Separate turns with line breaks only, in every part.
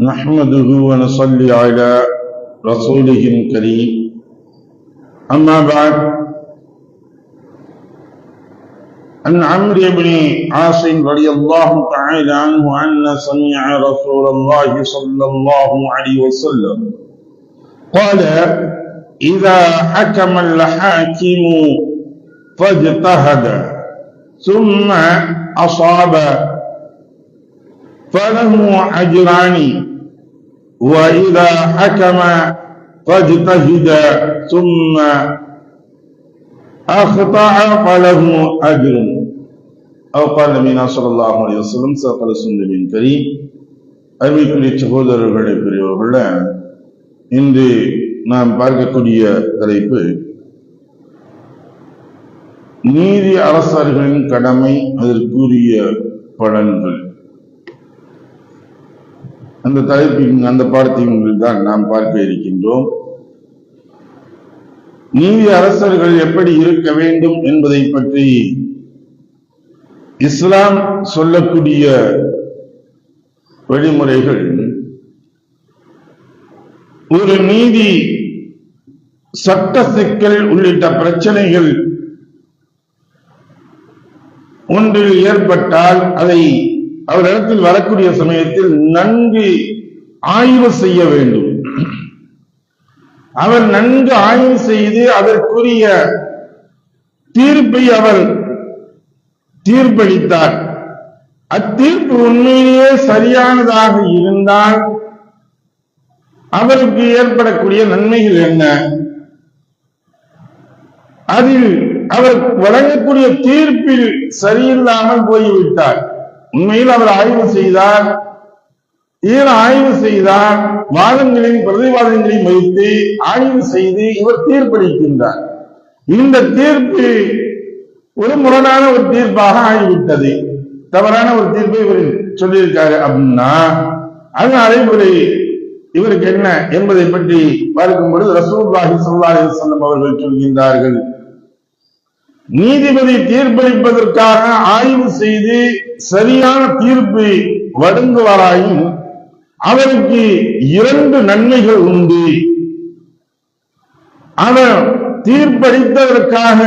نحمده ونصلي على رسوله الكريم. أما بعد عن عمرو بن عاص رضي الله تعالى عنه أن سمع رسول الله صلى الله عليه وسلم قال إذا حكم الحاكم فاجتهد ثم أصاب فله أجران وإذا حكم فاجتهد ثم أخطأ فله أجر أو قال نبينا صلى الله عليه وسلم سقل சுந்தரின் கரி அறிவிக்குரிய சகோதரர்களை பெரியவர்கள இன்று நாம் பார்க்கக்கூடிய தலைப்பு நீதி அரசர்களின் கடமை அதற்குரிய பலன்கள் அந்த தலைப்பின் அந்த பாடத்தின் தான் நாம் பார்க்க இருக்கின்றோம். நீதி அரசர்கள் எப்படி இருக்க வேண்டும் என்பதை பற்றி இஸ்லாம் சொல்லக்கூடிய வழிமுறைகள் ஒரு நீதி சட்ட சிக்கல் உள்ளிட்ட பிரச்சனைகள் ஒன்றில் ஏற்பட்டால் அதை அவரிடத்தில் வரக்கூடிய சமயத்தில் நன்கு ஆய்வு செய்ய வேண்டும். அவர் நன்கு ஆய்வு செய்து அதற்குரிய தீர்ப்பை அவர் தீர்ப்பளித்தார். அத்தீர்ப்பு உண்மையிலேயே சரியானதாக இருந்தால் அவருக்கு ஏற்படக்கூடிய நன்மைகள் என்ன? அதில் அவர் வழங்கக்கூடிய தீர்ப்பில் சரியில்லாமல் போய்விட்டார். உண்மையில் அவர் ஆய்வு செய்தார். ஏன் ஆய்வு செய்தார். வாதங்களையும் பிரதிவாதங்களையும் வைத்து ஆய்வு செய்து இவர் தீர்ப்பளிக்கின்றார். இந்த தீர்ப்பு ஒரு முரணான ஒரு தீர்ப்பாக ஆகிவிட்டது. தவறான ஒரு தீர்ப்பை இவர் சொல்லியிருக்காரு அப்படின்னா அது அறிவுரை இவருக்கு என்ன என்பதை பற்றி பார்க்கும் பொழுது ரசூல்லாஹி சல்லா அலிசல்லம் அவர்கள் சொல்கின்றார்கள். நீதிபதி தீர்ப்பளிப்பதற்காக ஆய்வு செய்து சரியான தீர்ப்பு வழங்குவாராயும் அவருக்கு இரண்டு நன்மைகள் உண்டு. அவர் தீர்ப்பளித்ததற்காக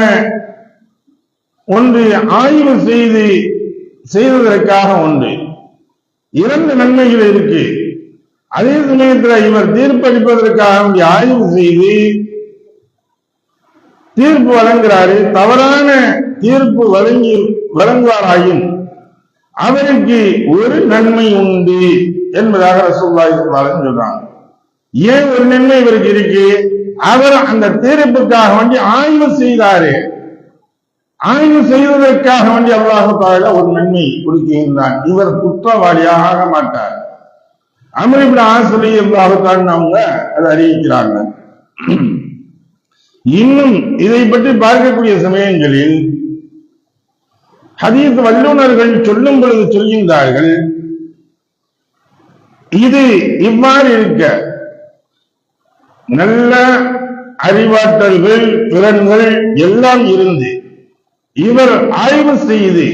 ஒன்று ஆய்வு செய்து செய்ததற்காக ஒன்று. இரண்டு நன்மைகள் இருக்கு. அதே சமயத்தில் இவர் தீர்ப்பளிப்பதற்காக ஆய்வு செய்து தீர்ப்பு வழங்குகிறாரு. தவறான தீர்ப்பு வழங்கி வழங்குவாராயின் அவருக்கு ஒரு நன்மை உண்டு என்பதாக ரசூல்லாய் சொல்றாங்க. ஏன் ஒரு நன்மை இவருக்கு இருக்கு? அவர் அந்த தீர்ப்புக்காக வேண்டி ஆய்வு செய்தாரு. ஆய்வு செய்வதற்காக வேண்டி அல்லாஹால ஒரு நன்மை கொடுக்கின்றான் இவர் குற்றவாளியாக ஆக மாட்டார். அமரிபின் ஆசிரியர் அல்லாஹான் அவங்க அதை அறிவிக்கிறாங்க இன்னும் இதை பற்றி பார்க்கக்கூடிய சமயங்களில் ஹதீத் வல்லுநர்கள் சொல்லும் பொழுது சொல்கின்றார்கள் இது இவ்வாறு இருக்க. நல்ல அறிவாற்றல்கள் திறன்கள் எல்லாம் இருந்து இவர் ஆய்வு செய்து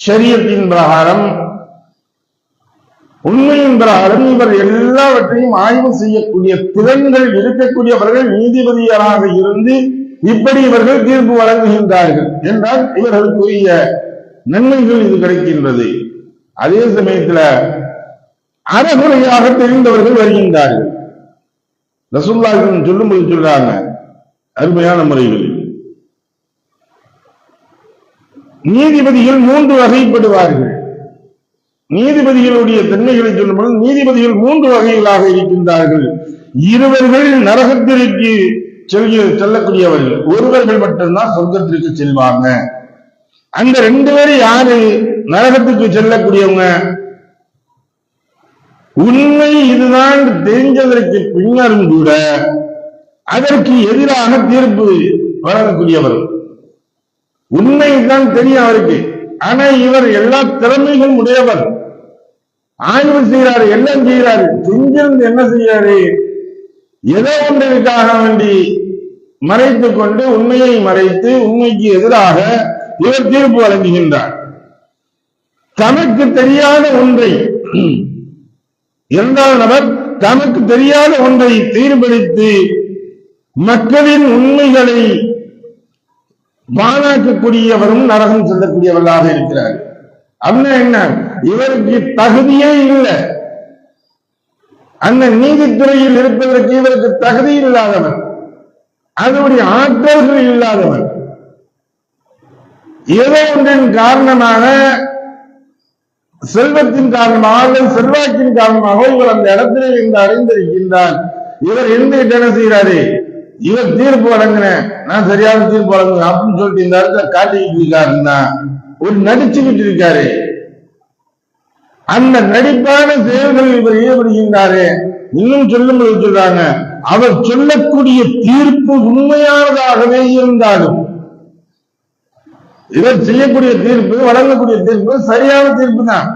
சரியத்தின் பிரகாரம் உண்மையின் பிரகாரம் இவர் எல்லாவற்றையும் ஆய்வு செய்யக்கூடிய திறன்கள் இருக்கக்கூடியவர்கள் நீதிபதியராக இருந்து இப்படி இவர்கள் தீர்ப்பு வழங்குகின்றார்கள் என்றால் இவர்களுக்குரிய நன்மைகள் இது கிடைக்கின்றது. அதே சமயத்தில் அறகுறையாக தெரிந்தவர்கள் வருகின்றார்கள். ரசுல்லாக்கள் சொல்லும்போது சொல்றாங்க அருமையான முறைகளில் நீதிபதிகள் மூன்று வகைப்படுவார்கள். நீதிபதிகளுடைய தன்மைகளை சொல்லும்போது நீதிபதிகள் மூன்று வகைகளாக இருக்கின்றார்கள். இருவர்கள் நரகத்திற்கு செல்கிற செல்லக்கூடியவர்கள். ஒருவர்கள் மட்டும்தான் சொர்க்கத்திற்கு செல்வாங்க. அந்த ரெண்டு பேரும் யாரு? நரகத்துக்கு செல்லக்கூடியவங்க. உண்மை இதுதான் தெரிஞ்சதற்கு பின்னரும் கூட அதற்கு எதிராக தீர்ப்பு வழங்கக்கூடியவர். உண்மைதான் தெரியும் அவருக்கு. ஆனா இவர் எல்லா திறமைகளும் உடையவர். ஆய்வு செய்கிறாரு எல்லாம் செய்கிறாரு. செஞ்சிருந்து என்ன செய்யாரு ஏதோ ஒன்றிற்காக வேண்டி மறைத்துக் கொண்டு உண்மையை மறைத்து உண்மைக்கு எதிராக இவர் தீர்ப்பு வழங்குகின்றார். தமக்கு தெரியாத ஒன்றை இரண்டாவது நபர் தமக்கு தெரியாத ஒன்றை தீர்ப்பளித்து மக்களின் உண்மைகளை பாழாக்கக்கூடியவரும் நரகம் செல்லக்கூடியவர்களாக இருக்கிறார். அப்படின்னா என்ன? இவருக்கு தகுதியே இல்லை. அந்த நீதித்துறையில் இருப்பதற்கு இவருக்கு தகுதி இல்லாதவன். அதனுடைய ஆற்றல்கள் இல்லாதவன். ஏதோ ஒன்றின் காரணமாக செல்வத்தின் காரணமாக அல்லது செல்வாக்கின் காரணமாக இவர் அந்த இடத்திலே இருந்து அறிந்திருக்கின்றார் இவர் இருந்துகிட்டு என்ன செய்யறாரு இவர் தீர்ப்பு வழங்கின நான் சரியான தீர்ப்பு வழங்குவேன் அப்படின்னு சொல்லிட்டு இந்த இடத்துல காட்டிக்கிட்டு இருக்காருன்னா ஒரு நடிச்சுக்கிட்டு இருக்காரு. அந்த நடிப்பான செயல்கள் இவர் ஈடுபடுகின்றாரே இன்னும் சொல்லும்போது சொல்றாங்க அவர் சொல்லக்கூடிய தீர்ப்பு உண்மையானதாகவே இருந்தாலும் இவர் செய்யக்கூடிய தீர்ப்பு வழங்கக்கூடிய தீர்ப்பு சரியான தீர்ப்பு தான்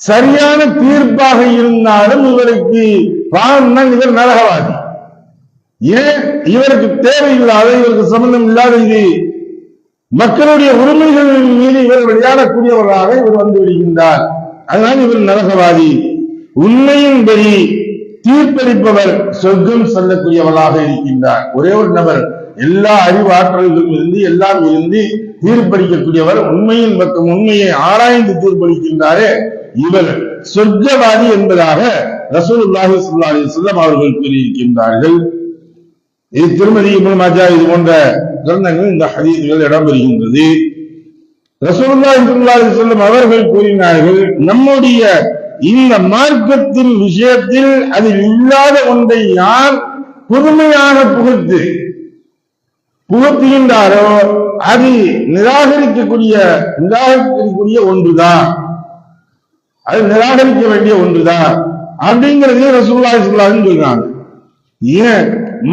சரியான தீர்ப்பாக இருந்தாலும் இவருக்கு பாவம்னா இவர் நரகவாதி. ஏன்? இவருக்கு தேவையில்லாத இவருக்கு சம்பந்தம் இல்லாத இது. மக்களுடைய உரிமைகளின் மீது இவர் விளையாடக்கூடியவராக இவர் வந்து விடுகின்றார். அதனால் இவர் நரகவாதி. உண்மையின்படி தீர்ப்பளிப்பவர் சொர்க்கம் செல்லக்கூடியவராக இருக்கின்றார். ஒரே ஒரு நபர். எல்லா அறிவாற்றல்களும் இருந்து எல்லாம் இருந்து தீர்ப்பளிக்கக்கூடியவர் உண்மையின் பக்கம் உண்மையை ஆராய்ந்து தீர்ப்பளிக்கின்றாரே இவர். சொர்க்கவாதி என்பதாக ரசூலுல்லாஹி ஸல்லல்லாஹு அலைஹி வஸல்லம் அவர்கள் கூறியிருக்கின்றார்கள். இது திருமதி இபுல் மாஜா இது போன்ற கிரந்தங்கள் இந்த ஹதீஸ்கள் இடம்பெறுகின்றது ரசூல்லா ஸல்லல்லாஹு அலைஹி அவர்கள் கூறினார்கள் நம்முடைய இந்த மார்க்கத்தின் விஷயத்தில் அதில் இல்லாத ஒன்றை யார் புதுமையாக புகுத்து புகுத்துகின்றாரோ அது நிராகரிக்கக்கூடிய நிராகரிக்கக்கூடிய ஒன்றுதான். அது நிராகரிக்க வேண்டிய ஒன்றுதான். அப்படிங்கறதையும் ரசூல்லா ஸல்லல்லாஹு சொல்றாங்க. ஏன்?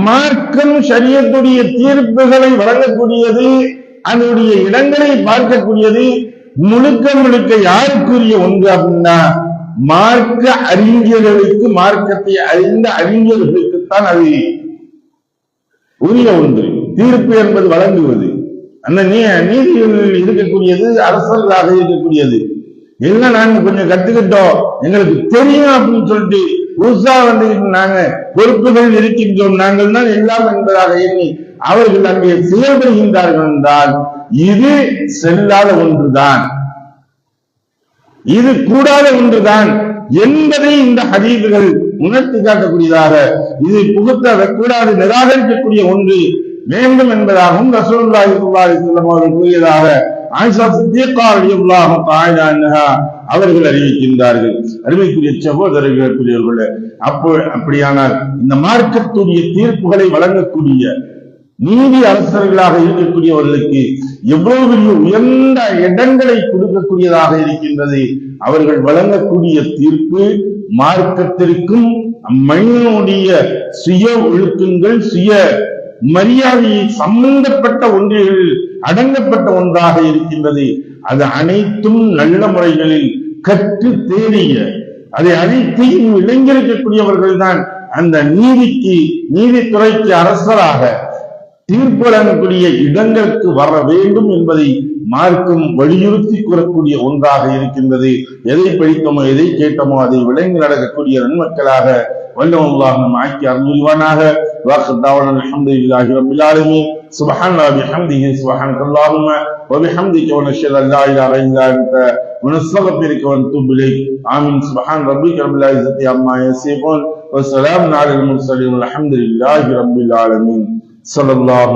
மார்க்கம் சரியத்துடைய தீர்ப்புகளை வழங்கக்கூடியது அதனுடைய இடங்களை பார்க்கக்கூடியது முழுக்க முழுக்க யாருக்குரிய ஒன்று அப்படின்னா மார்க்க அறிஞர்களுக்கு மார்க்கத்தை அறிந்த அறிஞர்களுக்குத்தான் அது உரிய ஒன்று. தீர்ப்பு என்பது வழங்குவது. அந்த நீ- நீதிகளில் இருக்கக்கூடியது அரசர்களாக இருக்கக்கூடியது. எல்லாம் நாங்க கொஞ்சம் கத்துக்கிட்டோம் எங்களுக்கு தெரியும் அப்படின்னு சொல்லிட்டு புதுசா வந்து நாங்க பொறுப்புகள் இருக்கின்றோம். நாங்கள் தான் எல்லாம் என்பதாக எண்ணி அவர்கள் அங்கே செயல்படுகின்றார்கள் என்றால் இது செல்லாத ஒன்றுதான். இது கூடாத ஒன்றுதான் என்பதை இந்த ஹதீதுகள் உணர்த்தி காட்டக்கூடியதாக இது புகுத்த கூடாது நிராகரிக்கக்கூடிய ஒன்று வேண்டும் என்பதாகவும் ரசூலுல்லாஹி ஸல்லல்லாஹு அவர்கள் கூறியதாக ஆயிஷா சித்திகா ரலியல்லாஹு தஆலா அவர்கள் அறிவிக்கின்றார்கள். அறிவிக்கூடிய சகோதரர்கள் அப்போ அப்படியானால் இந்த மார்க்கத்துடைய தீர்ப்புகளை வழங்கக்கூடிய நீதி அரசர்களாக இருக்கக்கூடியவர்களுக்கு எவ்வளவு பெரிய உயர்ந்த இடங்களை கொடுக்கக்கூடியதாக இருக்கின்றது. அவர்கள் வழங்கக்கூடிய தீர்ப்பு மார்க்கத்திற்கும் மனிதனுடைய சுய ஒழுக்கங்கள் சுய மரியாதையை சம்பந்தப்பட்ட ஒன்றில் அடங்கப்பட்ட ஒன்றாக இருக்கின்றது. அது அனைத்தும் நல்ல முறைகளில் கற்று தேறிய அதை அனைத்தையும் இளைஞரிக்கக்கூடியவர்கள் தான் அந்த நீதிக்கு நீதித்துறைக்கு அரசராக தீர்ப்பு வழங்கக்கூடிய இடங்களுக்கு வர வேண்டும் என்பதை மார்க்கம் வலியுறுத்தி கூறக்கூடிய ஒன்றாக இருக்கின்றது எதை படித்தோமோ எதை கேட்டோமோ அதை விளங்கி நடக்கக்கூடிய நன்மக்களாக வல்லவல்லாஹ் நம் ஆக்கி அருள்வானாக வாக்கு தாவன அல்ஹம்துலில்லாஹி ரப்பில் ஆலமீன் سبحان الله بحمده سبحانك اللهم وبحمدك ونشهد ان لا اله الا انت ونستغفرك ونتوب اليك امين سبحان ربك رب العزه عما يصفون وسلام على المرسلين والحمد لله رب العالمين সাল্লাহ